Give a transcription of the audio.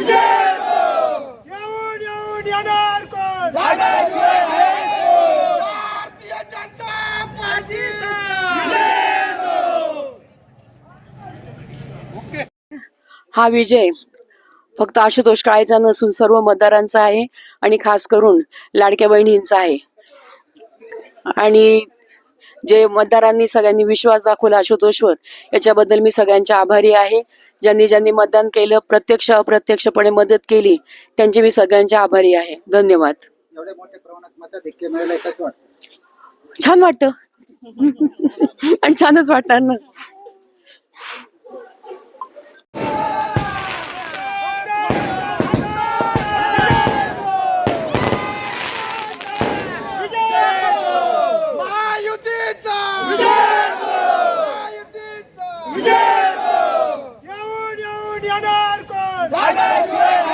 येऊन येऊन येणार कोण भारतीय जनता हा विजय फक्त आशुतोष काळेचा नसून सर्व मतदारांचा आहे आणि खास करून लाडक्या बहिणींचा आहे. आणि जे मतदारांनी सगळ्यांनी विश्वास दाखवला आशुतोषवर याच्याबद्दल मी सगळ्यांच्या आभारी आहे. ज्यांनी ज्यांनी मतदान केलं प्रत्यक्ष अप्रत्यक्षपणे मदत केली त्यांची मी सगळ्यांचे आभारी आहे. धन्यवाद. छान वाटत. आणि छानच वाटणार ना. Yeah! येणार कोण